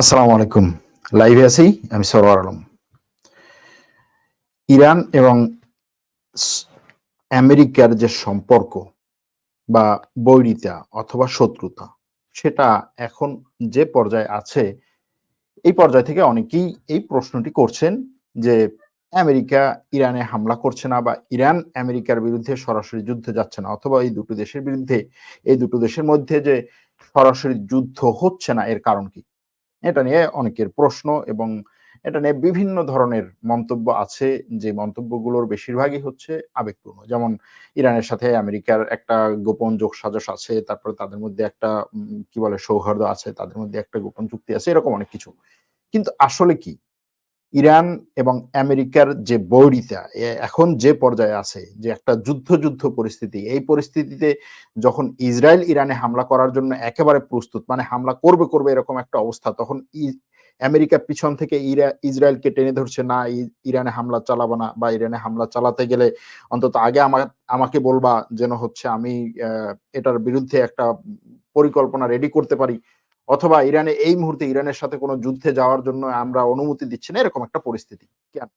আসসালামু আলাইকুম। লাইভে আছি, আমি সরওয়ার আলম। ইরান এবং আমেরিকার যে সম্পর্ক বা বৈরিতা অথবা শত্রুতা, সেটা এখন যে পর্যায়ে আছে, এই পর্যায় থেকে অনেকেই এই প্রশ্নটি করছেন যে আমেরিকা ইরানে হামলা করছে না বা ইরান আমেরিকার বিরুদ্ধে সরাসরি যুদ্ধে যাচ্ছে না, অথবা এই দুটো দেশের বিরুদ্ধে, এই দুটো দেশের মধ্যে যে সরাসরি যুদ্ধ হচ্ছে না, এর কারণ কি? এটা নিয়ে অনেকের প্রশ্ন এবং এটা নিয়ে বিভিন্ন ধরনের মন্তব্য আছে, যে মন্তব্যগুলোর বেশিরভাগই হচ্ছে আবেগপূর্ণ। যেমন ইরানের সাথে আমেরিকার একটা গোপন যোগসাজশ আছে, তারপরে তাদের মধ্যে একটা কি বলে, সৌহার্দ্য আছে, তাদের মধ্যে একটা গোপন চুক্তি আছে, এরকম অনেক কিছু। কিন্তু আসলে কি? ইরান এবং আমেরিকার যে বৈরিতা এখন যে পর্যায়ে আছে, যে একটা যুদ্ধ যুদ্ধ পরিস্থিতি, এই পরিস্থিতিতে যখন ইসরায়েল ইরানে হামলা করার জন্য একেবারে প্রস্তুত মানে হামলা করবে করবে এরকম একটা অবস্থা, তখন আমেরিকা পিছন থেকে ইরা, ইসরায়েলকে টেনে ধরছে, না ইরানে হামলা চালাবো না বা ইরানে হামলা চালাতে গেলে অন্তত আগে আমাকে বলবা যেন হচ্ছে আমি এটার বিরুদ্ধে একটা পরিকল্পনা রেডি করতে পারি। অথবা ইরানে, এই মুহূর্তে ইরানের সাথে কোনো যুদ্ধে যাওয়ার জন্য আমরা অনুমতি দিচ্ছি না, এরকম একটা পরিস্থিতি। কেন?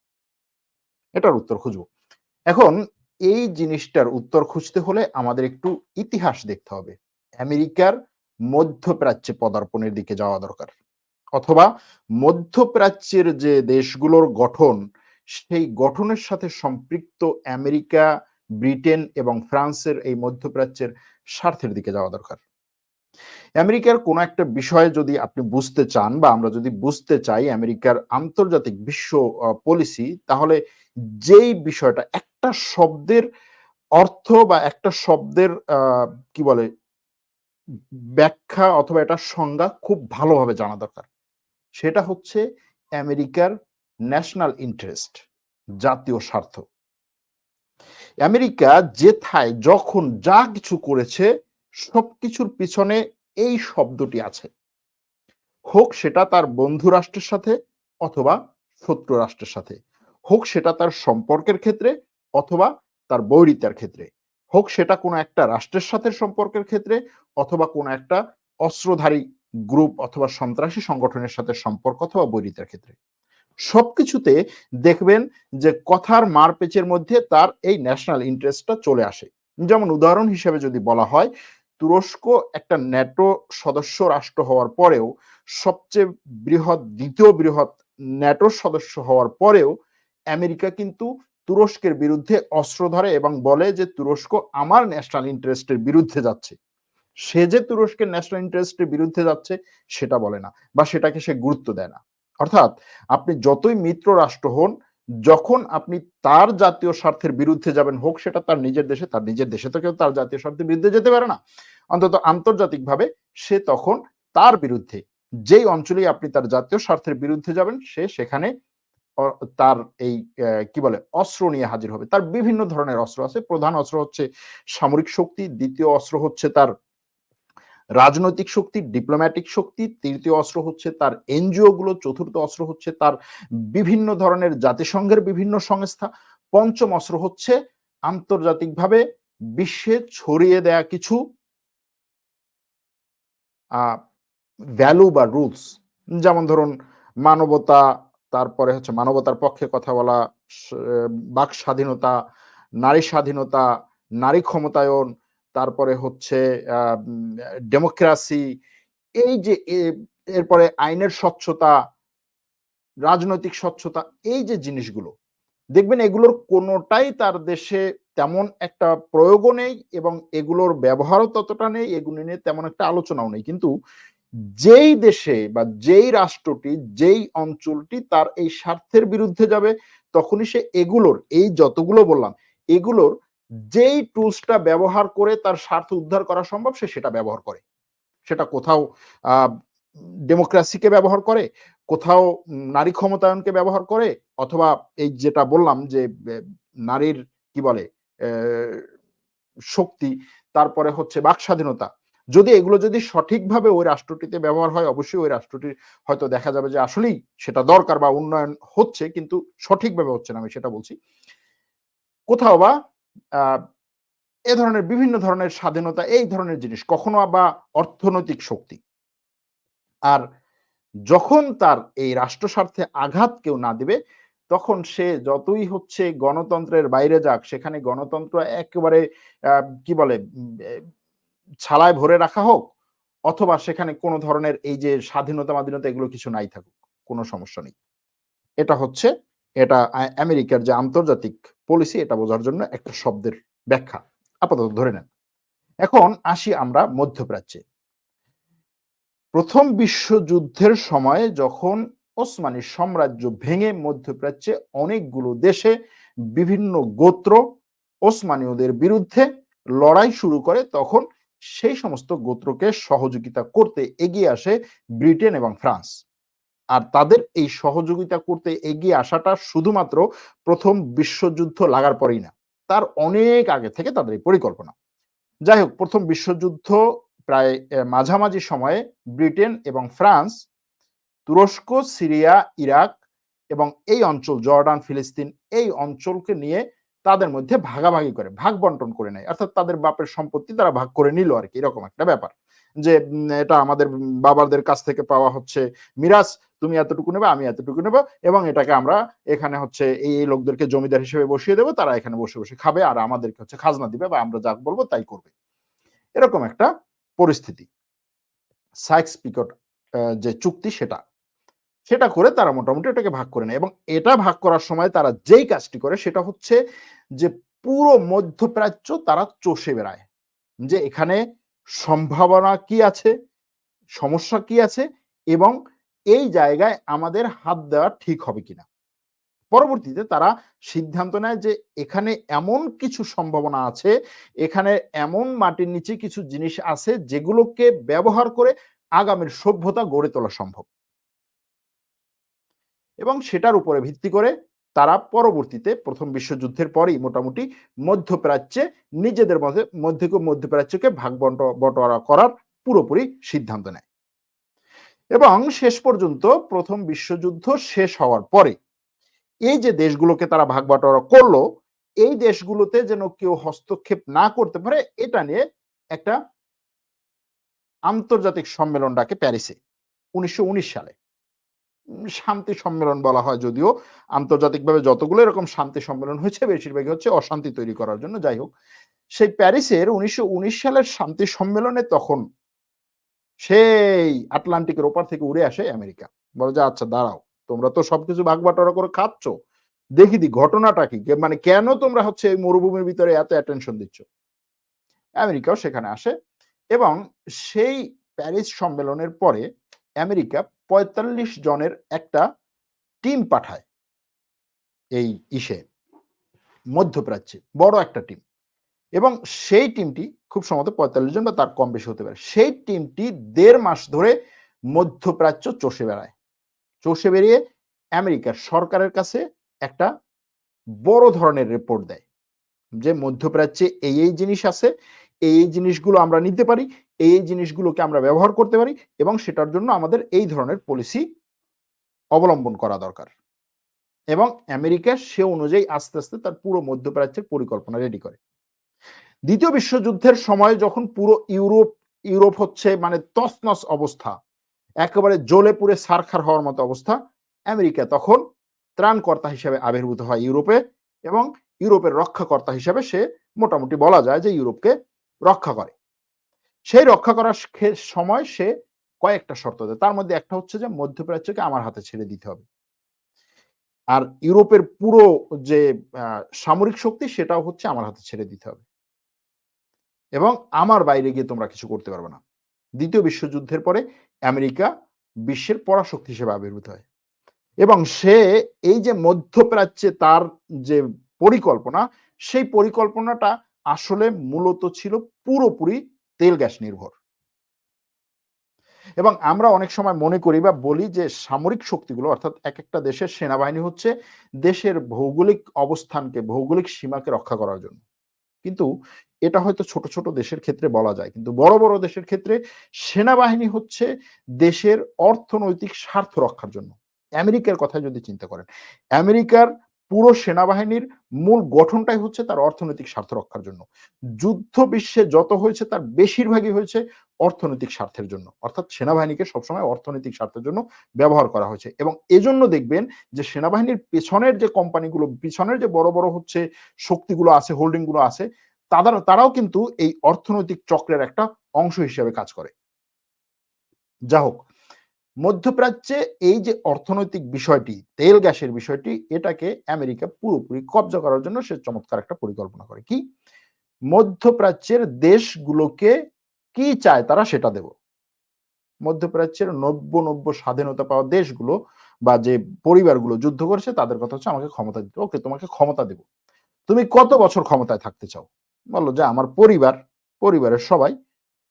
এটার উত্তর খুঁজবো। এখন, এই জিনিসটার উত্তর খুঁজতে হলে আমাদের একটু ইতিহাস দেখতে হবে। আমেরিকার মধ্যপ্রাচ্যে পদার্পণের দিকে যাওয়া দরকার। অথবা মধ্যপ্রাচ্যের যে দেশগুলোর গঠন, সেই গঠনের সাথে সম্পৃক্ত আমেরিকা, ব্রিটেন এবং ফ্রান্সের এই মধ্যপ্রাচ্যের স্বার্থের দিকে যাওয়া দরকার। আমেরিকার কোন একটা বিষয়ে যদি আপনি বুঝতে চান বা আমরা যদি বুঝতে চাই আমেরিকার আন্তর্জাতিক বিশ্ব পলিসি তাহলে যেই বিষয়টা একটা শব্দের অর্থ বা একটা শব্দের কি বলে, ব্যাখ্যা অথবা এটা সংজ্ঞা খুব ভালোভাবে জানা দরকার। সেটা হচ্ছে আমেরিকার ন্যাশনাল ইন্টারেস্ট জাতীয় স্বার্থ। আমেরিকা যেথায় যখন যা কিছু করেছে, সবকিছুর পিছনে এই শব্দটি আছে। হোক সেটা তার বন্ধু রাষ্ট্রের সাথে অথবা শত্রু রাষ্ট্রের সাথে। হোক সেটা তার সম্পর্কের ক্ষেত্রে অথবা তার বৈরিতার ক্ষেত্রে। হোক সেটা কোনো একটা রাষ্ট্রের সাথে সম্পর্কের ক্ষেত্রে অথবা কোনো একটা অস্ত্রধারী গ্রুপ অথবা সন্ত্রাসী সংগঠনের সাথে সম্পর্ক অথবা বৈরিতার ক্ষেত্রে। সবকিছুতে দেখবেন যে কথার মারপেচের মধ্যে তার এই ন্যাশনাল ইন্টারেস্টটা চলে আসে। যেমন উদাহরণ হিসেবে যদি বলা হয় তুরস্ক একটা ন্যাটো সদস্য রাষ্ট্র হওয়ার পরেও সবচেয়ে বৃহৎ, দ্বিতীয় বৃহৎ ন্যাটো সদস্য হওয়ার পরেও আমেরিকা কিন্তু তুরস্কের বিরুদ্ধে অস্ত্র ধরে এবং বলে যে তুরস্ক আমার ন্যাশনাল ইন্টারেস্টের বিরুদ্ধে যাচ্ছে। সে যে তুরস্কের ন্যাশনাল ইন্টারেস্টের বিরুদ্ধে যাচ্ছে সেটা বলে না বা সেটাকে সে গুরুত্ব দেয় না। অর্থাৎ আপনি যতই মিত্র রাষ্ট্র হন যখন আপনি তার জাতীয় স্বার্থের বিরুদ্ধে যাবেন হোক, সেটা তার নিজের দেশে, তার নিজের দেশে থেকেও তার জাতীয় স্বার্থের বিরুদ্ধে যেতে পারে না। অন্তত আন্তর্জাতিকভাবে সে তখন তার বিরুদ্ধে, যেই অঞ্চলেই আপনি তার জাতীয় স্বার্থের বিরুদ্ধে যাবেন, সে সেখানে তার এই কি বলে, অস্ত্র নিয়ে হাজির হবে। তার বিভিন্ন ধরনের অস্ত্র আছে। প্রধান অস্ত্র হচ্ছে সামরিক শক্তি, দ্বিতীয় অস্ত্র হচ্ছে তার রাজনৈতিক শক্তি ডিপ্লোম্যাটিক শক্তি, তৃতীয় অস্ত্র হচ্ছে তার এনজিও গুলো চতুর্থ অস্ত্র হচ্ছে তার বিভিন্ন ধরনের জাতিসংঘের বিভিন্ন সংস্থা, পঞ্চম অস্ত্র হচ্ছে আন্তর্জাতিকভাবে বিশ্বে ছড়িয়ে দেয়া কিছু ভ্যালু বা রুলস যেমন ধরুন মানবতা, তারপরে হচ্ছে মানবতার পক্ষে কথা বলা বাক স্বাধীনতা, নারী স্বাধীনতা, নারী ক্ষমতায়ন তারপরে হচ্ছে ডেমোক্রেসি, এই যে এরপরে আইনের স্বচ্ছতা, রাজনৈতিক স্বচ্ছতা, এই যে জিনিসগুলো, দেখবেন এগুলোর কোনোটাই তার দেশে তেমন একটা প্রয়োগও নেই এবং এগুলোর ব্যবহারও ততটা নেই, এগুলো নিয়ে তেমন একটা আলোচনাও নেই। কিন্তু যেই দেশে বা যেই রাষ্ট্রটি, যেই অঞ্চলটি তার এই স্বার্থের বিরুদ্ধে যাবে, তখনই সে এগুলোর, এই যতগুলো বললাম, এগুলোর যেই টুলসটা ব্যবহার করে তার স্বার্থ উদ্ধার করা সম্ভব, সে সেটা ব্যবহার করে। সেটা কোথাও ডেমোক্রেসিকে ব্যবহার করে, কোথাও নারী ক্ষমতায়নকে ব্যবহার করে, অথবা এই যেটা বললাম যে নারীর কি বলে শক্তি, তারপরে হচ্ছে বাক স্বাধীনতা। যদি এগুলো যদি সঠিকভাবে ওই রাষ্ট্রটিতে ব্যবহার হয়, অবশ্যই ওই রাষ্ট্রটির হয়তো দেখা যাবে যে আসলেই সেটা দরকার বা উন্নয়ন হচ্ছে, কিন্তু সঠিকভাবে হচ্ছে না, আমি সেটা বলছি। কোথাও বা এ ধরনের বিভিন্ন ধরনের স্বাধীনতা, এই ধরনের জিনিস কখনো বা অর্থনৈতিক শক্তি। আর যখন তার এই রাষ্ট্র স্বার্থে আঘাত কেউ না দিবে, তখন সে যতই হচ্ছে গণতন্ত্রের বাইরে যাক, সেখানে গণতন্ত্র একেবারে কি বলে ছালায় ভরে রাখা হোক, অথবা সেখানে কোনো ধরনের এই যে স্বাধীনতা মাধীনতা এগুলো কিছু নাই থাকুক, কোনো সমস্যা নেই। এটা হচ্ছে এটা আমেরিকার যে আন্তর্জাতিক পলিসি এটা বোঝার জন্য একটা শব্দের ব্যাখ্যা। আপাতত ধরে নেন। এখন আসি আমরা মধ্যপ্রাচ্যে। প্রথম বিশ্বযুদ্ধের সময় যখন ওসমানী সাম্রাজ্য ভেঙে মধ্যপ্রাচ্যে অনেকগুলো দেশে বিভিন্ন গোত্র ওসমানীয়দের বিরুদ্ধে লড়াই শুরু করে, তখন সেই সমস্ত গোত্রকে সহযোগিতা করতে এগিয়ে আসে ব্রিটেন এবং ফ্রান্স। আর তাদের এই সহযোগিতা করতে এগিয়ে আসাটা শুধুমাত্র প্রথম বিশ্বযুদ্ধ লাগার পরেই না, তার অনেক আগে থেকে তাদের এই পরিকল্পনা। যাই হোক, প্রথম বিশ্বযুদ্ধ প্রায় মাঝামাঝি সময়ে ব্রিটেন এবং ফ্রান্স, তুরস্ক, সিরিয়া, ইরাক এবং এই অঞ্চল, জর্ডান, ফিলিস্তিন এই অঞ্চলকে নিয়ে তাদের মধ্যে ভাগাভাগি করে, ভাগ বন্টন করে নেয়। অর্থাৎ তাদের বাপের সম্পত্তি তারা ভাগ করে নিল আর কি, এরকম একটা ব্যাপার। যে এটা আমাদের বাবাদের কাছ থেকে পাওয়া হচ্ছে মিরাজ তুমি এতটুকু নেবে, আমি এতটুকু নেব এবং এটাকে আমরা এখানে হচ্ছে এই লোকদেরকে জমিদার হিসেবে বসিয়ে দেবো, তারা এখানে বসে বসে খাবে আর আমাদেরকে হচ্ছে খাজনা দিবে বা আমরা যা বলব তাই করবে। এরকম একটা পরিস্থিতি। সাইক্স পিকট যে চুক্তি সেটা সেটা করে তারা মোটামুটি এটাকে ভাগ করে নেয় এবং এটা ভাগ করার সময় তারা যেই কাজটি করে সেটা হচ্ছে যে পুরো মধ্যপ্রাচ্য তারা চষে বেড়ায়। যে এখানে সম্ভাবনা কি আছে, সমস্যা কি আছে এবং এই জায়গায় আমাদের হাত দেওয়া ঠিক হবে কিনা? পরবর্তীতে তারা সিদ্ধান্ত নেয় যে এখানে এমন কিছু সম্ভাবনা আছে, এখানে এমন মাটির নিচে কিছু জিনিস আছে যেগুলোকে ব্যবহার করে আগামীর সভ্যতা গড়ে তোলা সম্ভব। এবং সেটার উপরে ভিত্তি করে তারা পরবর্তীতে প্রথম বিশ্বযুদ্ধের পরেই মোটামুটি মধ্যপ্রাচ্যে নিজেদের মধ্যে মধ্যে মধ্যপ্রাচ্যকে ভাগ বটোয়ারা করার পুরোপুরি সিদ্ধান্ত নেয়। এবং শেষ পর্যন্ত প্রথম বিশ্বযুদ্ধ শেষ হওয়ার পরে এই যে দেশগুলোকে তারা ভাগ বাটোয়ারা করল, এই দেশগুলোতে যেন কেউ হস্তক্ষেপ না করতে পারে, এটা নিয়ে একটা আন্তর্জাতিক সম্মেলন ডাকে প্যারিসে উনিশশো উনিশ সালে। শান্তি সম্মেলন বলা হয় যদিও, আন্তর্জাতিকভাবে যতগুলো এরকম শান্তি সম্মেলন হয়েছে, বেশিরভাগই হচ্ছে অশান্তি তৈরি করার জন্য। যাই হোক, সেই প্যারিসের উনিশশো উনিশ সালের শান্তি সম্মেলনে তখন সেই আটলান্টিকের ওপার থেকে উড়ে আসে আমেরিকা। বলে যে আচ্ছা দাঁড়াও, তোমরা তো সবকিছু ভাগ বাটোয়ারা করে খাচ্ছ। দেখি দি ঘটনাটা কি? মানে কেন তোমরা হচ্ছে এই মরুভূমির ভিতরে এত অ্যাটেনশন দিচ্ছ? আমেরিকাও সেখানে আসে এবং সেই প্যারিস সম্মেলনের পরে আমেরিকা পঁয়তাল্লিশ জনের একটা টিম পাঠায় এই ইসে, মধ্যপ্রাচ্যে, বড় একটা টিম। এবং সেই টিমটি খুব সম্ভবত পঁয়তাল্লিশ জন বা তার কম বেশি হতে পারে। সেই টিমটি দেড় মাস ধরে মধ্যপ্রাচ্য চষে বেড়ায়। চষে বেরিয়ে আমেরিকার সরকারের কাছে একটা বড় ধরনের রিপোর্ট দেয় যে মধ্যপ্রাচ্যে এই এই জিনিস আছে, এই এই জিনিসগুলো আমরা নিতে পারি, এই এই জিনিসগুলোকে আমরা ব্যবহার করতে পারি এবং সেটার জন্য আমাদের এই ধরনের পলিসি অবলম্বন করা দরকার। এবং আমেরিকা সে অনুযায়ী আস্তে আস্তে তার পুরো মধ্যপ্রাচ্যের পরিকল্পনা রেডি করে। দ্বিতীয় বিশ্বযুদ্ধের সময় যখন পুরো ইউরোপ ইউরোপ হচ্ছে মানে তসনস অবস্থা, একেবারে জ্বলে পুড়ে সারখার হওয়ার মতো অবস্থা, আমেরিকা তখন ত্রাণকর্তা হিসেবে আবির্ভূত হয় ইউরোপে এবং ইউরোপের রক্ষাকর্তা হিসেবে সে মোটামুটি বলা যায় যে ইউরোপকে রক্ষা করে। সেই রক্ষা করার সময় সে কয়েকটা শর্ত দেয়। তার মধ্যে একটা হচ্ছে যে মধ্যপ্রাচ্যকে আমার হাতে ছেড়ে দিতে হবে। আর ইউরোপের পুরো যে সামরিক শক্তি সেটাও হচ্ছে আমার হাতে ছেড়ে দিতে হবে। এবং আমার বাইরে গিয়ে তোমরা কিছু করতে পারবে না। দ্বিতীয় বিশ্বযুদ্ধের পরে আমেরিকা বিশ্বের পরাশক্তি হিসেবে আবির্ভূত হয়। এবং সে এই যে মধ্যপ্রাচ্যে তার যে পরিকল্পনা, সেই পরিকল্পনাটা আসলে মূলত ছিল পুরোপুরি তেল গ্যাস নির্ভর। এবং আমরা অনেক সময় মনে করি বা বলি যে সামরিক শক্তিগুলো, অর্থাৎ এক একটা দেশের সেনাবাহিনী হচ্ছে দেশের ভৌগোলিক অবস্থানকে, ভৌগোলিক সীমাকে রক্ষা করার জন্য। কিন্তু এটা হয়তো ছোট ছোট দেশের ক্ষেত্রে বলা যায়। কিন্তু বড় বড় দেশের ক্ষেত্রে সেনাবাহিনী হচ্ছে দেশের অর্থনৈতিক স্বার্থ রক্ষার জন্য। আমেরিকার কথা যদি চিন্তা করেন, আমেরিকার পুরো সেনাবাহিনীর মূল গঠনটাই হচ্ছে তার অর্থনৈতিক স্বার্থ রক্ষার জন্য। যুদ্ধ বিশ্বে যত হয়েছে তার বেশিরভাগই হয়েছে অর্থনৈতিক স্বার্থের জন্য। অর্থাৎ সেনাবাহিনীকে সবসময় অর্থনৈতিক স্বার্থের জন্য ব্যবহার করা হয়েছে। এবং এজন্য দেখবেন যে সেনাবাহিনীর পেছনের যে কোম্পানিগুলো, পিছনের যে বড় বড় হচ্ছে শক্তিগুলো আছে হোল্ডিংগুলো আছে, তাদের, তারাও কিন্তু এই অর্থনৈতিক চক্রের একটা অংশ হিসেবে কাজ করে। যা হোক, মধ্যপ্রাচ্যে এই যে অর্থনৈতিক বিষয়টি, তেল গ্যাসের বিষয়টি, এটাকে আমেরিকা পুরোপুরি কবজা করার জন্য সে চমৎকার একটা পরিকল্পনা করে। কি? মধ্যপ্রাচ্যের দেশগুলোকে কি চায় তারা সেটা দেব। মধ্যপ্রাচ্যের নব্য নব্য স্বাধীনতা পাওয়া দেশগুলো বা যে পরিবারগুলো যুদ্ধ করেছে, তাদের কথা হচ্ছে আমাকে ক্ষমতা দিতে। ওকে, তোমাকে ক্ষমতা দেব। তুমি কত বছর ক্ষমতায় থাকতে চাও? বলল যে আমার পরিবার, পরিবারের সবাই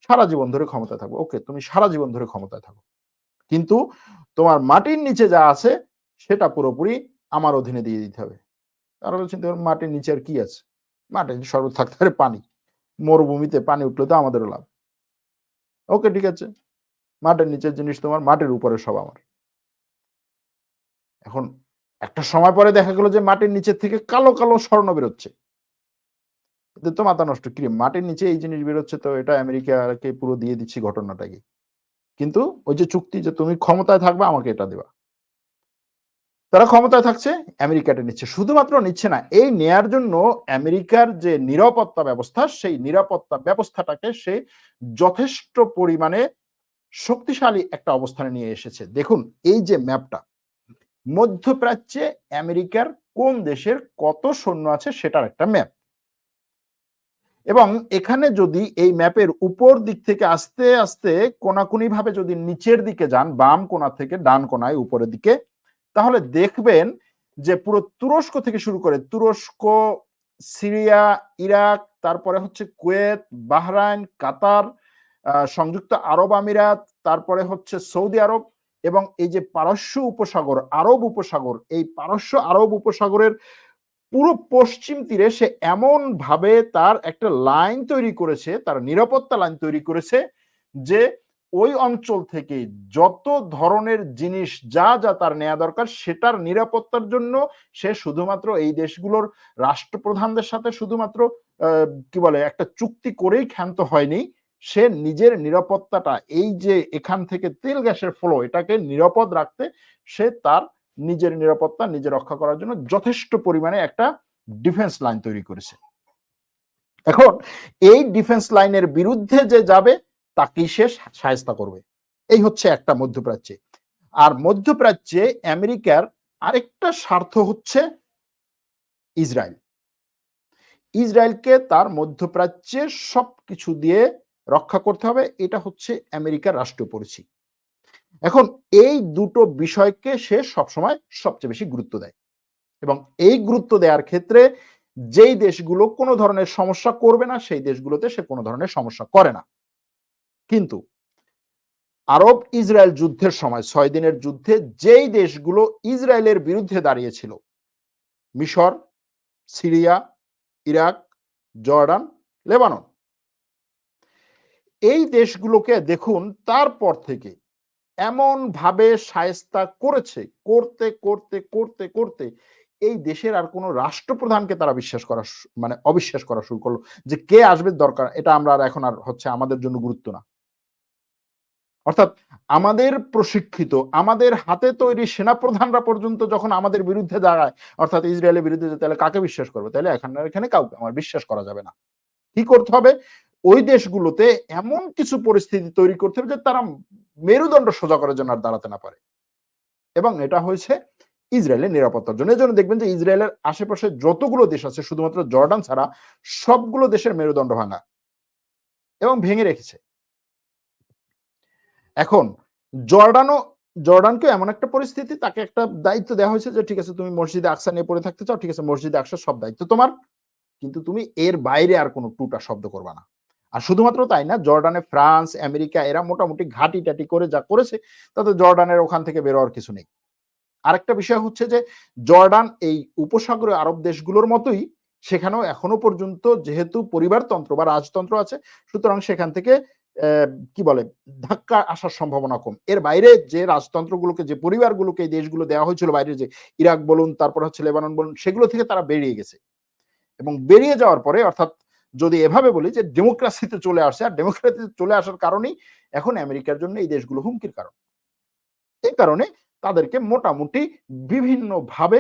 সারা জীবন ধরে ক্ষমতায় থাকব। ওকে, তুমি সারা জীবন ধরে ক্ষমতায় থাকো। কিন্তু তোমার মাটির নিচে যা আছে, সেটা পুরোপুরি আমার অধীনে দিয়ে দিতে হবে। তারা বলছেন তোমার মাটির নিচে আর কি আছে? মাটির নিচে সর্বত থাকতে পারে পানি। মরুভূমিতে পানি উঠলে তো আমাদেরও লাভ। ওকে ঠিক আছে। মাটির নিচের জিনিস তোমার মাটির উপরে সব আমার। এখন একটা সময় পরে দেখা গেল যে মাটির নিচের থেকে কালো কালো স্বর্ণ বেরোচ্ছে। তো মাথা নষ্ট কি মাটির নিচে এই জিনিস বেরোচ্ছে তো এটা আমেরিকাকে পুরো দিয়ে দিচ্ছি ঘটনাটাকে। কিন্তু ওই যে চুক্তি যে তুমি ক্ষমতায় থাকবে আমাকে এটা দেবা। তারা ক্ষমতায় থাকছে, আমেরিকাটা নিচ্ছে। শুধুমাত্র নিচ্ছে না, এই নেয়ার জন্য আমেরিকার যে নিরাপত্তা ব্যবস্থা, সেই নিরাপত্তা ব্যবস্থাটাকে সে যথেষ্ট পরিমাণে শক্তিশালী একটা অবস্থানে নিয়ে এসেছে। দেখুন, এই যে ম্যাপটা, মধ্যপ্রাচ্যে আমেরিকার কোন দেশের কত সৈন্য আছে সেটার একটা ম্যাপ। এবং এখানে যদি এই ম্যাপের উপর দিক থেকে আস্তে আস্তে কোনাকুনি ভাবে যদি নিচের দিকে যান, বাম কোনা থেকে ডান কোনায় উপরের দিকে তাহলে দেখবেন যে পুরো তুরস্ক থেকে শুরু করে তুরস্ক, সিরিয়া, ইরাক, তারপরে হচ্ছে কুয়েত, বাহরাইন, কাতার সংযুক্ত আরব আমিরাত, তারপরে হচ্ছে সৌদি আরব এবং এই যে পারস্য উপসাগর, আরব উপসাগর, এই পারস্য আরব উপসাগরের পুরো পশ্চিম তীরে সে এমন ভাবে তার একটা লাইন তৈরি করেছে, তার নিরাপত্তা লাইন তৈরি করেছে যে ওই অঞ্চল থেকে যত ধরনের জিনিস যা যা তার নেওয়া দরকার সেটার নিরাপত্তার জন্য সে শুধুমাত্র এই দেশগুলোর রাষ্ট্রপ্রধানদের সাথে শুধুমাত্র কি বলে, একটা চুক্তি করেই ক্ষান্ত হয়নি। সে নিজের নিরাপত্তাটা, এই যে এখান থেকে তেল গ্যাসের ফ্লো এটাকে নিরাপদ রাখতে সে তার নিজের নিরাপত্তা নিজে রক্ষা করার জন্য যথেষ্ট পরিমাণে একটা ডিফেন্স লাইন তৈরি করেছে। এখন এই ডিফেন্স লাইনের বিরুদ্ধে যে যাবে তাকেই সে সায়স্তা করবে। এই হচ্ছে একটা মধ্যপ্রাচ্যে। আর মধ্যপ্রাচ্যে আমেরিকার আরেকটা স্বার্থ হচ্ছে ইসরায়েল। ইসরায়েলকে তার মধ্যপ্রাচ্যে সবকিছু দিয়ে রক্ষা করতে হবে, এটা হচ্ছে আমেরিকার রাষ্ট্রীয় এখন এই দুটো বিষয়কে সে সবসময় সবচেয়ে বেশি গুরুত্ব দেয়। এবং এই গুরুত্ব দেওয়ার ক্ষেত্রে যেই দেশগুলো কোনো ধরনের সমস্যা করবে না, সেই দেশগুলোতে সে কোনো ধরনের সমস্যা করে না। কিন্তু আরব ইসরায়েল যুদ্ধের সময় ছয় দিনের যুদ্ধে যেই দেশগুলো ইসরায়েলের বিরুদ্ধে দাঁড়িয়েছিল, মিশর, সিরিয়া, ইরাক, জর্ডান, লেবানন, এই দেশগুলোকে দেখুন তারপর থেকে এমন ভাবে সায়স্তা করেছে, করতে করতে করতে করতে এই দেশের আর কোনো রাষ্ট্রপ্রধানকে তারা বিশ্বাস করা মানে অবিশ্বাস করা শুরু করল যে কে আসবে দরকার, এটা আমরা আর এখন আর হচ্ছে আমাদের জন্য গুরুত্ব না। অর্থাৎ আমাদের প্রশিক্ষিত, আমাদের হাতে তৈরি সেনাপ্রধানরা পর্যন্ত যখন আমাদের বিরুদ্ধে দাঁড়ায়, অর্থাৎ ইসরায়েলের বিরুদ্ধে তাহলে কাকে বিশ্বাস করবে? তাহলে এখানে এখানে কাউকে আমার বিশ্বাস করা যাবে না। কি করতে হবে? ওই দেশগুলোতে এমন কিছু পরিস্থিতি তৈরি করতে হবে যে তারা মেরুদণ্ড সোজা করার জন্য আর দাঁড়াতে না পারে। এবং এটা হয়েছে ইসরায়েলের নিরাপত্তার জন্য। এই জন্য দেখবেন যে ইসরায়েলের আশেপাশে যতগুলো দেশ আছে, শুধুমাত্র জর্ডান ছাড়া সবগুলো দেশের মেরুদণ্ড ভাঙা এবং ভেঙে রেখেছে। এখন জর্ডানও, জর্ডানকে এমন একটা পরিস্থিতি, তাকে একটা দায়িত্ব দেওয়া হয়েছে যে, ঠিক আছে, তুমি মসজিদে আকসা নিয়ে পড়ে থাকতে চাও, ঠিক আছে, মসজিদে আকসার সব দায়িত্ব তোমার, কিন্তু তুমি এর বাইরে আর কোনো টুটা শব্দ করবা না। আর শুধুমাত্র তাই না, জর্ডানে ফ্রান্স, আমেরিকা, এরা মোটামুটি ঘাটি টাটি করে যা করেছে, তাতে জর্ডানের ওখান থেকে বেরোয়ার কিছু নেই। আরেকটা বিষয় হচ্ছে যে, জর্ডান এই উপসাগরীয় আরব দেশগুলোর মতোই, সেখানেও এখনও পর্যন্ত যেহেতু পরিবারতন্ত্র বা রাজতন্ত্র আছে, সুতরাং সেখান থেকে কি বলে, ধাক্কা আসার সম্ভাবনা কম। এর বাইরে যে রাজতন্ত্রগুলোকে, যে পরিবারগুলোকে এই দেশগুলো দেওয়া হয়েছিল, বাইরে যে ইরাক বলুন, তারপর হচ্ছে লেবানন বলুন, সেগুলো থেকে তারা বেরিয়ে গেছে। এবং বেরিয়ে যাওয়ার পরে, অর্থাৎ যদি এভাবে বলি যে ডেমোক্রেসিতে চলে আসে, আর ডেমোক্রেসিতে চলে আসার কারণেই এখন আমেরিকার জন্য এই দেশগুলো হুমকির কারণ। এই কারণে তাদেরকে মোটামুটি বিভিন্নভাবে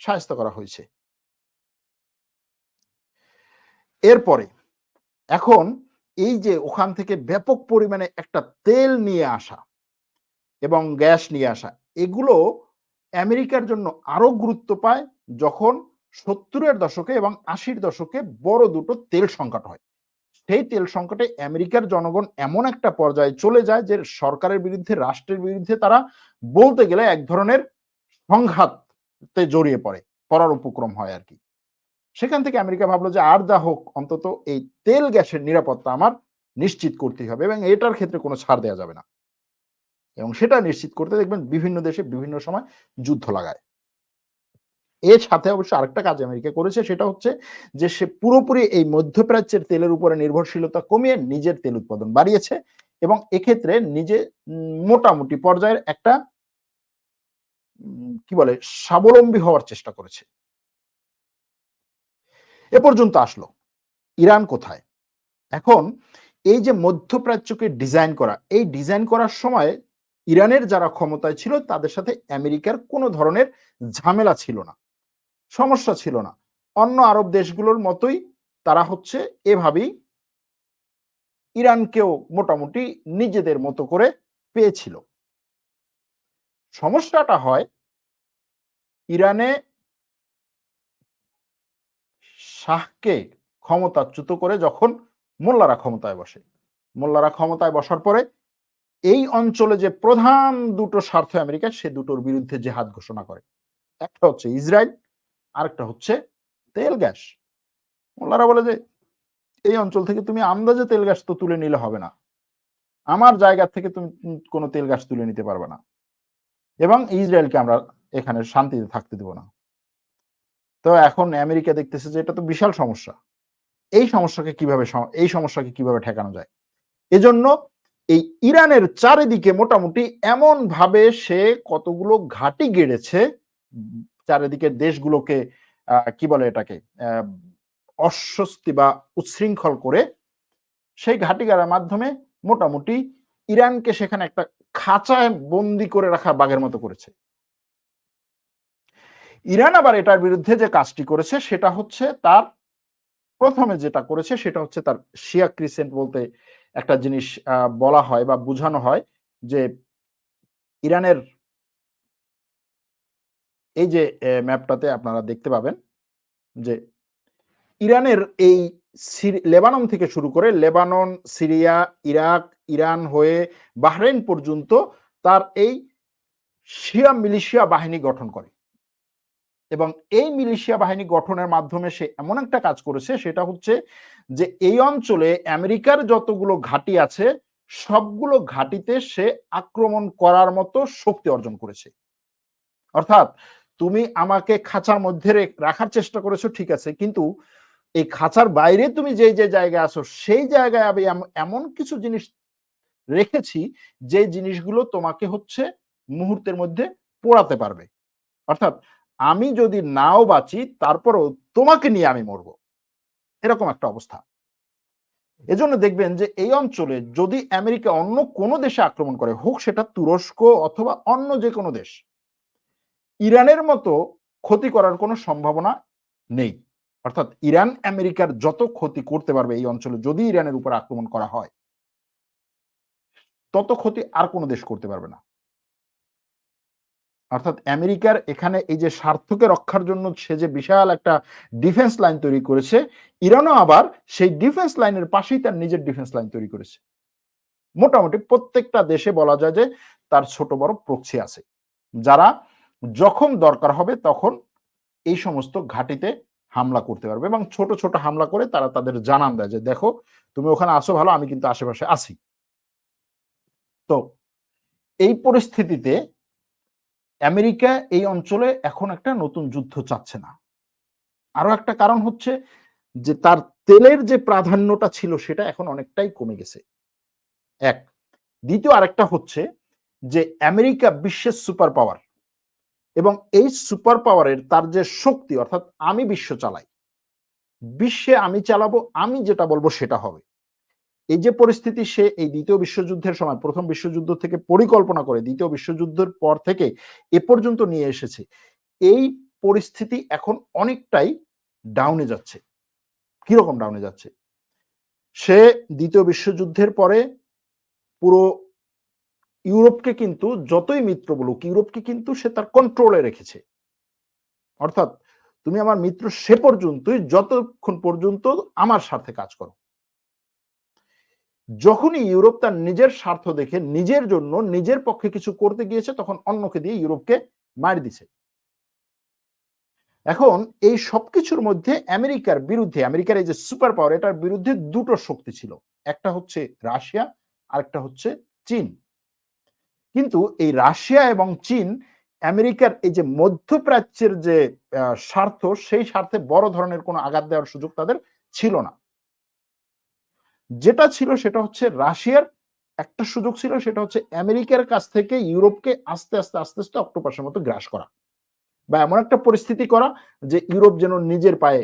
সাহায্য করা হয়েছে। এরপরে, এখন এই যে ওখান থেকে ব্যাপক পরিমাণে একটা তেল নিয়ে আসা এবং গ্যাস নিয়ে আসা, এগুলো আমেরিকার জন্য আরও গুরুত্ব পায় যখন সত্তরের দশকে এবং আশির দশকে বড় দুটো তেল সংকট হয়। সেই তেল সংকটে আমেরিকার জনগণ এমন একটা পর্যায়ে চলে যায় যে সরকারের বিরুদ্ধে, রাষ্ট্রের বিরুদ্ধে তারা বলতে গেলে এক ধরনের সংঘাতে জড়িয়ে পড়ে, পড়ার উপক্রম হয় আর কি। সেখান থেকে আমেরিকা ভাবলো যে আর যা হোক, অন্তত এই তেল গ্যাসের নিরাপত্তা আমার নিশ্চিত করতেই হবে এবং এটার ক্ষেত্রে কোনো ছাড় দেওয়া যাবে না। এবং সেটা নিশ্চিত করতে দেখবেন বিভিন্ন দেশে বিভিন্ন সময় যুদ্ধ লাগায়। এর সাথে অবশ্য আরেকটা কাজ আমেরিকা করেছে, সেটা হচ্ছে যে সে পুরোপুরি এই মধ্যপ্রাচ্যের তেলের উপরে নির্ভরশীলতা কমিয়ে নিজের তেল উৎপাদন বাড়িয়েছে এবং এক্ষেত্রে নিজে মোটামুটি পর্যায়ের একটা কি বলে, স্বাবলম্বী হওয়ার চেষ্টা করেছে। এ পর্যন্ত আসলো। ইরান কোথায়? এখন এই যে মধ্যপ্রাচ্যকে ডিজাইন করা, এই ডিজাইন করার সময় ইরানের যারা ক্ষমতায় ছিল, তাদের সাথে আমেরিকার কোনো ধরনের ঝামেলা ছিল না, সমস্যা ছিল না। অন্য আরব দেশগুলোর মতোই তারা হচ্ছে এভাবেই ইরানকেও মোটামুটি নিজেদের মতো করে পেয়েছিল। সমস্যাটা হয়, ইরানে শাহকে ক্ষমতাচ্যুত করে যখন মোল্লারা ক্ষমতায় বসে। মোল্লারা ক্ষমতায় বসার পরে এই অঞ্চলে যে প্রধান দুটো স্বার্থ আমেরিকা, সে দুটোর বিরুদ্ধে জেহাদ ঘোষণা করে। একটা হচ্ছে ইসরায়েল, আরেকটা হচ্ছে তেল গ্যাস। মোল্লারা বলে যে, এই অঞ্চল থেকে তুমি আন্দাজে তেল গ্যাস তো তুলে নিলে হবে না। আমার জায়গা থেকে তুমি কোনো তেল গ্যাস তুলে নিতে পারবে না। এবং ইসরায়েলকে আমরা এখানে শান্তিতে থাকতে দেব না। তো এখন আমেরিকা দেখতেছে যে এটা তো বিশাল সমস্যা। এই সমস্যাকে কীভাবে এই সমস্যাকে কীভাবে ঠেকানো যায়? এজন্য এই ইরানের চারিদিকে মোটামুটি এমন ভাবে সে কতগুলো ঘাটি গেড়েছে, চারিদিকের দেশগুলোকে কি বলে এটাকে অস্বস্তি বা উচ্ছৃঙ্খল করে সেই ঘাটি গাড়ার মাধ্যমে মোটামুটি ইরানকে সেখানে একটা খাঁচায় বন্দি করে রাখা বাঘের মতো করেছে। ইরান আবার এটার বিরুদ্ধে যে কাজটি করেছে, সেটা হচ্ছে তার প্রথমে যেটা করেছে, সেটা হচ্ছে তার শিয়া ক্রিসেন্ট বলতে একটা জিনিস বলা হয় বা বোঝানো হয় যে ইরানের এই যে ম্যাপটাতে আপনারা দেখতে পাবেন যে ইরানের এই লেবানন থেকে শুরু করে লেবানন, সিরিয়া, ইরাক, ইরান হয়ে বাহরেন পর্যন্ত তার এই শিয়া মিলিশিয়া বাহিনী গঠন করে। এবং এই মিলিশিয়া বাহিনী গঠনের মাধ্যমে সে এমন একটা কাজ করেছে, সেটা হচ্ছে যে এই অঞ্চলে আমেরিকার যতগুলো ঘাঁটি আছে, সবগুলো ঘাঁটিতে সে আক্রমণ করার মতো শক্তি অর্জন করেছে। অর্থাৎ তুমি আমাকে খাঁচার মধ্যে রাখার চেষ্টা করেছ, ঠিক আছে, কিন্তু এই খাঁচার বাইরে তুমি যে যে জায়গায় আছো, সেই জায়গায় আমি এমন কিছু জিনিস রেখেছি, যে জিনিসগুলো তোমাকে হচ্ছে মুহূর্তের মধ্যে পোড়াতে পারবে। অর্থাৎ আমি যদি নাও বাঁচি, তারপরও তোমাকে নিয়ে আমি মরবো। এরকম একটা অবস্থা। এজন্য দেখবেন যে, এই অঞ্চলে যদি আমেরিকা অন্য কোনো দেশে আক্রমণ করে, হোক সেটা তুরস্ক অথবা অন্য যে কোনো দেশ, ইরানের মতো ক্ষতি করার কোনো সম্ভাবনা নেই। অর্থাৎ ইরান আমেরিকার যত ক্ষতি করতে পারবে এই অঞ্চলে, যদি ইরানের উপর আক্রমণ করা হয়, তত ক্ষতি আর কোনো দেশ করতে পারবে না। অর্থাৎ আমেরিকার এখানে এই যে স্বার্থকে রক্ষার জন্য সে যে বিশাল একটা ডিফেন্স লাইন তৈরি করেছে, ইরানও আবার সেই ডিফেন্স লাইনের পাশেই তার নিজের ডিফেন্স লাইন তৈরি করেছে। মোটামুটি প্রত্যেকটা দেশে বলা যায় যে তার ছোট বড় প্রক্সি আছে। যারা যখন দরকার হবে তখন এই সমস্ত ঘাটিতে হামলা করতে পারবে এবং ছোট ছোট হামলা করে তারা তাদের জানান দেয় যে, দেখো, তুমি ওখানে আসো ভালো, আমি কিন্তু আশেপাশে আছি। তো এই পরিস্থিতিতে আমেরিকা এই অঞ্চলে এখন একটা নতুন যুদ্ধ চাচ্ছে না। আরও একটা কারণ হচ্ছে যে তার তেলের যে প্রাধান্যটা ছিল সেটা এখন অনেকটাই কমে গেছে। এক। দ্বিতীয় আরেকটা হচ্ছে যে আমেরিকা বিশ্বের সুপার পাওয়ার এবং এই সুপার পাওয়ারের তার যে শক্তি, অর্থাৎ আমি বিশ্ব চালাই, বিশ্বে আমি চালাবো, আমি যেটা বলব সেটা হবে। এই যে পরিস্থিতি, সে এই দ্বিতীয় বিশ্বযুদ্ধের সময়, প্রথম বিশ্বযুদ্ধ থেকে পরিকল্পনা করে, দ্বিতীয় বিশ্বযুদ্ধের পর থেকে এ পর্যন্ত নিয়ে এসেছে। এই পরিস্থিতি এখন অনেকটাই ডাউনে যাচ্ছে। কীরকম ডাউনে যাচ্ছে? সে দ্বিতীয় বিশ্বযুদ্ধের পরে পুরো ইউরোপকে কিন্তু যতই মিত্র বলুক, ইউরোপকে কিন্তু সে তার কন্ট্রোলে রেখেছে। অর্থাৎ, তুমি আমার মিত্র সে পর্যন্তই, যতক্ষণ পর্যন্ত আমার স্বার্থে কাজ করো। যখনই ইউরোপ তার নিজের স্বার্থ দেখে, নিজের জন্য, নিজের পক্ষে কিছু করতে গিয়েছে, তখন অন্যকে দিয়ে ইউরোপকে মার দিছে। এখন এই সবকিছুর মধ্যে আমেরিকার বিরুদ্ধে, আমেরিকার এই যে সুপার পাওয়ার এটার বিরুদ্ধে দুটো শক্তি ছিল। একটা হচ্ছে রাশিয়া, আরেকটা হচ্ছে চীন। কিন্তু এই রাশিয়া এবং চীন আমেরিকার এই যে মধ্যপ্রাচ্যের যে স্বার্থ, সেই স্বার্থে বড় ধরনের কোনো আঘাত দেওয়ার সুযোগ তাদের ছিল না। যেটা ছিল সেটা হচ্ছে রাশিয়ার একটা সুযোগ ছিল, সেটা হচ্ছে আমেরিকার কাছ থেকে ইউরোপকে আস্তে আস্তে আস্তে আস্তে অক্টোপাসের মতো গ্রাস করা বা এমন একটা পরিস্থিতি করা যে ইউরোপ যেন নিজের পায়ে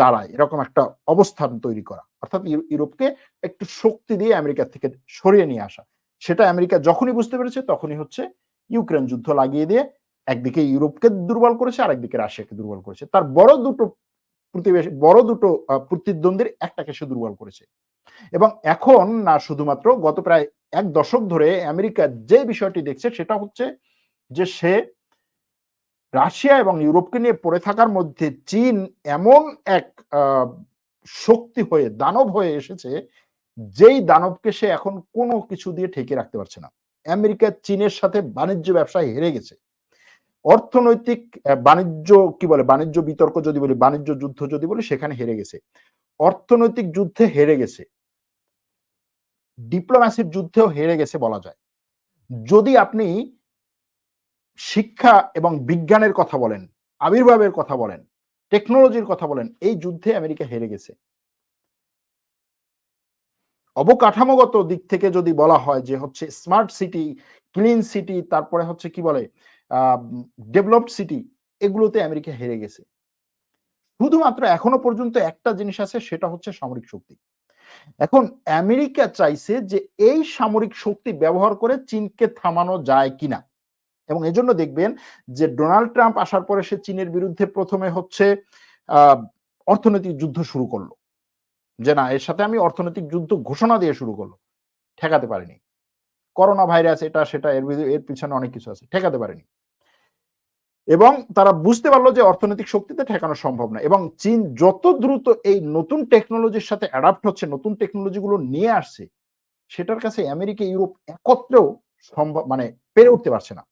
দাঁড়ায়, এরকম একটা অবস্থান তৈরি করা। অর্থাৎ ইউরোপকে একটু শক্তি দিয়ে আমেরিকা থেকে সরিয়ে নিয়ে আসা। সেটা আমেরিকা যখনই বুঝতে পেরেছে তখনই হচ্ছে ইউক্রেন যুদ্ধ লাগিয়ে দিয়ে একদিকে ইউরোপকে দুর্বল করেছে, আরেকদিকে রাশিয়াকে দুর্বল করেছে। তার বড় দুটো প্রতিবেশী, বড় দুটো প্রতিদ্বন্দ্বীর একটাকে সে দুর্বল করেছে। এবং এখন, না, শুধুমাত্র গত প্রায় এক দশক ধরে আমেরিকা যে বিষয়টি দেখছে সেটা হচ্ছে যে সে রাশিয়া এবং ইউরোপকে নিয়ে পড়ে থাকার মধ্যে চীন এমন এক শক্তি হয়ে, দানব হয়ে এসেছে যেই দানবকে সে এখন কোনো কিছু দিয়ে ঠেকে রাখতে পারছে না। আমেরিকা চীনের সাথে বাণিজ্য ব্যবসায় হেরে গেছে। অর্থনৈতিক বাণিজ্য, কি বলে, বাণিজ্য বিতর্ক যদি বলি, বাণিজ্য যুদ্ধ যদি বলি, সেখানে হেরে গেছে। অর্থনৈতিক যুদ্ধে হেরে গেছে। ডিপ্লোম্যাসির যুদ্ধেও হেরে গেছে বলা যায়। যদি আপনি শিক্ষা এবং বিজ্ঞানের কথা বলেন, আবির্ভাবের কথা বলেন, টেকনোলজির কথা বলেন, এই যুদ্ধে আমেরিকা হেরে গেছে। অবকাঠামোগত দিক থেকে যদি বলা হয় যে হচ্ছে স্মার্ট সিটি, ক্লিন সিটি, তারপরে হচ্ছে কি বলে ডেভেলপড সিটি, এগুলোতে আমেরিকা হেরে গেছে। শুধুমাত্র এখনও পর্যন্ত একটা জিনিস আছে, সেটা হচ্ছে সামরিক শক্তি। এখন আমেরিকা চাইছে যে এই সামরিক শক্তি ব্যবহার করে চীনকে থামানো যায় কিনা। এবং এজন্য দেখবেন যে ডোনাল্ড ট্রাম্প আসার পরে সে চীনের বিরুদ্ধে প্রথমে হচ্ছে অর্থনৈতিক যুদ্ধ শুরু করল। যে না, এর সাথে আমি অর্থনৈতিক যুদ্ধ ঘোষণা দিয়ে শুরু করল। ঠেকাতে পারিনি। করোনা ভাইরাস, এটা, সেটা, এর এর পিছনে অনেক কিছু আছে, ঠেকাতে পারেনি। এবং তারা বুঝতে পারল যে অর্থনৈতিক শক্তিতে ঠেকানো সম্ভব না। এবং চীন যত দ্রুত এই নতুন টেকনোলজির সাথে অ্যাডাপ্ট হচ্ছে, নতুন টেকনোলজিগুলো নিয়ে আসছে, সেটার কাছে আমেরিকা, ইউরোপ একত্রেও সম্ভব মানে পেরে উঠতে পারছে না।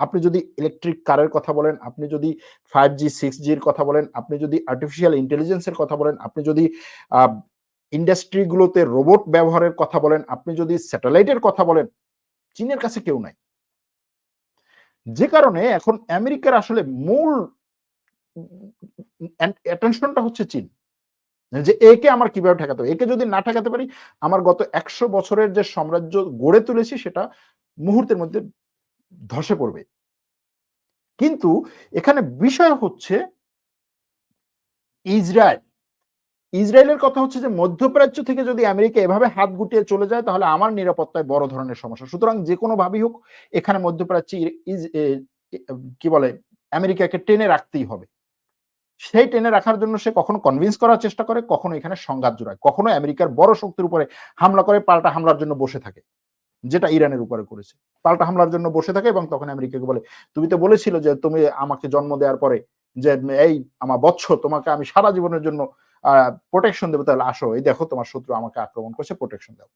আপনি যদি ইলেকট্রিক কারের কথা বলেন, আপনি যদি ফাইভ জি সিক্স জির কথা বলেন, আপনি যদি আর্টিফিশিয়াল ইন্টেলিজেন্সের কথা বলেন, আপনি যদি ইন্ডাস্ট্রিগুলোতে রোবট ব্যবহারের কথা বলেন, আপনি যদি স্যাটেলাইটের কথা বলেন, চীনের কাছে কেউ নাই। যে কারণে এখন আমেরিকার আসলে মূল অ্যাটেনশনটা হচ্ছে চীন। যে একে আমার কীভাবে ঠেকাতে হবে? একে যদি না ঠেকাতে পারি, আমার গত একশো বছরের যে সাম্রাজ্য গড়ে তুলেছি, সেটা মুহূর্তের মধ্যে ধসে পড়বে। কিন্তু এখানে বিষয় হচ্ছে ইসরায়েল। ইসরায়েলের কথা হচ্ছে যে মধ্যপ্রাচ্য থেকে যদি আমেরিকা এভাবে হাত গুটিয়ে চলে যায়, তাহলে আমার নিরাপত্তায় বড় ধরনের সমস্যা। সুতরাং যে কোনো ভাবেই হোক, এখানে মধ্যপ্রাচ্যে কি বলে, আমেরিকাকে টেনে রাখতেই হবে। সেই টেনে রাখার জন্য সে কখনো কনভিন্স করার চেষ্টা করে, কখনো এখানে সংঘাত জোড়ায়, কখনো আমেরিকার বড় শক্তির উপরে হামলা করে, পাল্টা হামলার জন্য বসে থাকে, যেটা ইরানের উপরে করেছে। পাল্টা হামলার জন্য বসে থাকে এবং তখন আমেরিকাকে বলে, তুমি তো বলেছিল যে তুমি আমাকে জন্ম দেওয়ার পরে যে, এই আমার বৎস, তোমাকে আমি সারা জীবনের জন্য প্রোটেকশন দেবো তাহলে আসো। এই দেখো তোমার শত্রু আমাকে আক্রমণ করছে প্রোটেকশন দাও।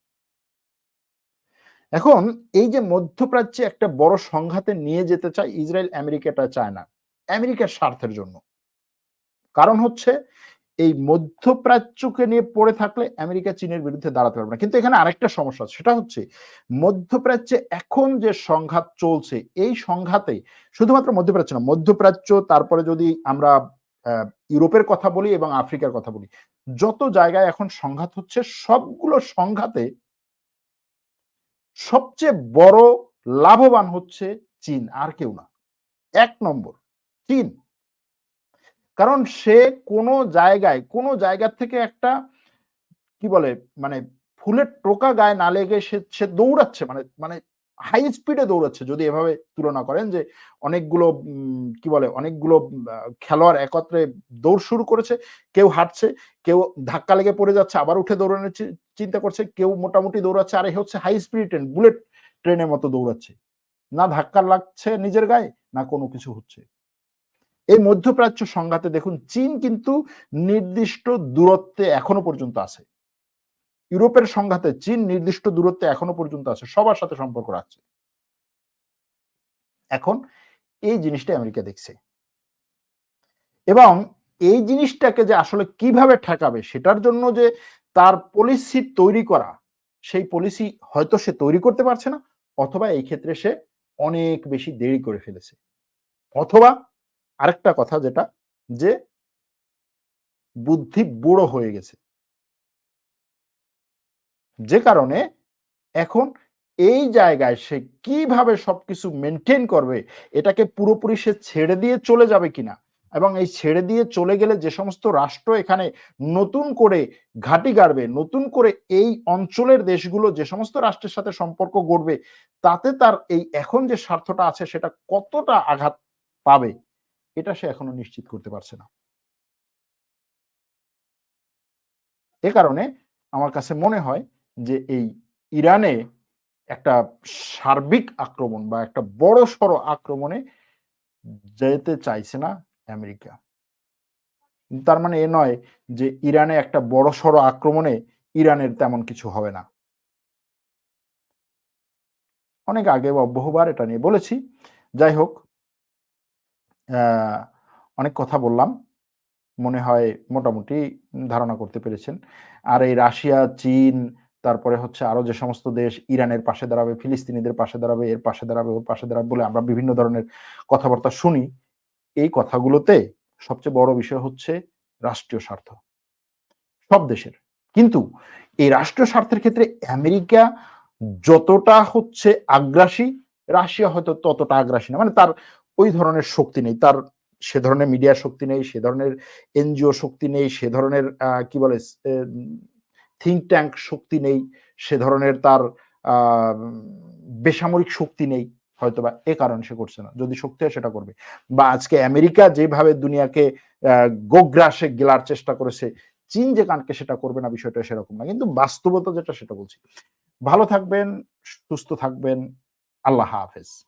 এখন এই যে মধ্যপ্রাচ্যে একটা বড় সংঘাতে নিয়ে যেতে চায় ইসরায়েল আমেরিকাটা চায় না আমেরিকার স্বার্থের জন্য। কারণ হচ্ছে এই মধ্যপ্রাচ্যকে নিয়ে পড়ে থাকলে আমেরিকা চীনের বিরুদ্ধে দাঁড়াতে পারবে না। কিন্তু এখানে আরেকটা সমস্যা সেটা হচ্ছে মধ্যপ্রাচ্যে এখন যে সংঘাত চলছে, এই সংঘাতে শুধুমাত্র মধ্যপ্রাচ্য না, মধ্যপ্রাচ্য, তারপরে যদি আমরা ইউরোপের কথা বলি এবং আফ্রিকার কথা বলি, যত জায়গায় এখন সংঘাত হচ্ছে, সবগুলো সংঘাতে সবচেয়ে বড় লাভবান হচ্ছে চীন, আর কেউ না। এক নম্বর, চীন। কারণ সে কোনো জায়গায়, কোনো জায়গা থেকে একটা, কি বলে মানে ফুলের টোকা গায়ে না লেগে সে সে দৌড়াচ্ছে মানে মানে হাই স্পিডে দৌড়াচ্ছে, যদি এভাবে তুলনা করেন যে অনেকগুলো কি বলে, অনেকগুলো খেলোয়াড় একত্রে দৌড় শুরু করেছে, কেউ হাঁটছে, কেউ ধাক্কা লেগে পড়ে যাচ্ছে, আবার উঠে দৌড়ানোর চিন্তা করছে, কেউ মোটামুটি দৌড়াচ্ছে, আর হচ্ছে হাই স্পিড ট্রেন বুলেট ট্রেনের মতো দৌড়াচ্ছে। না ধাক্কা লাগছে নিজের গায়ে, না কোনো কিছু হচ্ছে। এই মধ্যপ্রাচ্য সংঘাতে দেখুন, চীন কিন্তু নির্দিষ্ট দূরত্বে এখনও পর্যন্ত আছে। ইউরোপের সংঘাতে চীন নির্দিষ্ট দূরত্বে এখনও পর্যন্ত আছে, সবার সাথে সম্পর্ক রাখছে। এখন এই জিনিসটা আমেরিকা দেখছে। এবং এই জিনিসটাকে যে আসলে কীভাবে ঠেকাবে সেটার জন্য যে তার পলিসি তৈরি করা, সেই পলিসি হয়তো সে তৈরি করতে পারছে না, অথবা এই ক্ষেত্রে সে অনেক বেশি দেরি করে ফেলেছে। অথবা আরেকটা কথা যেটা, যে বুদ্ধি বুড়ো হয়ে গেছে। যে কারণে এখন এই জায়গায় সে কীভাবে সবকিছু মেনটেন করবে, এটাকে পুরোপুরি সে ছেড়ে দিয়ে চলে যাবে কিনা? এবং এই ছেড়ে দিয়ে চলে গেলে যে সমস্ত রাষ্ট্র এখানে নতুন করে ঘাটি গাড়বে, নতুন করে এই অঞ্চলের দেশগুলো যে সমস্ত রাষ্ট্রের সাথে সম্পর্ক গড়বে, তাতে তার এই এখন যে স্বার্থটা আছে সেটা কতটা আঘাত পাবে, এটা সে এখনও নিশ্চিত করতে পারছে না। এ কারণে আমার কাছে মনে হয় যে এই ইরানে একটা সার্বিক আক্রমণ বা একটা বড় সড় আক্রমণে যেতে চাইছে না আমেরিকা। তার মানে এ নয় যে ইরানে একটা বড় সড়ো আক্রমণে ইরানের তেমন কিছু হবে না। অনেক আগে বা বহুবার এটা নিয়ে বলেছি। যাই হোক অনেক কথা বললাম। মনে হয় মোটামুটি ধারণা করতে পেরেছেন। আর এই রাশিয়া, চীন তারপরে হচ্ছে আরও যে সমস্ত দেশ ইরানের পাশে দাঁড়াবে, ফিলিস্তিনিদের পাশে দাঁড়াবে, এর পাশে দাঁড়াবে, ওর পাশে দাঁড়াবে বলে আমরা বিভিন্ন ধরনের কথাবার্তা শুনি। এই কথাগুলোতে সবচেয়ে বড় বিষয় হচ্ছে রাষ্ট্রীয় স্বার্থ। সব দেশের। কিন্তু এই রাষ্ট্রীয় স্বার্থের ক্ষেত্রে আমেরিকা যতটা হচ্ছে আগ্রাসী, রাশিয়া হয়তো ততটা আগ্রাসী না। মানে তার ওই ধরনের শক্তি নেই, তার সে ধরনের মিডিয়ার শক্তি নেই, সে ধরনের এনজিও শক্তি নেই, সে ধরনের কি বলে থিঙ্ক ট্যাঙ্ক শক্তি নেই, সে ধরনের তার বেসামরিক শক্তি নেই হয়তো বা এ কারণে সে করছে না। যদি শক্তি হয় সেটা করবে। বা আজকে আমেরিকা যেভাবে দুনিয়াকে গোগ্রাসে গেলার চেষ্টা করেছে, চীন যে কানকে সেটা করবে না, বিষয়টা সেরকম না। কিন্তু বাস্তবতা যেটা সেটা বলছি। ভালো থাকবেন, সুস্থ থাকবেন। আল্লাহ হাফেজ।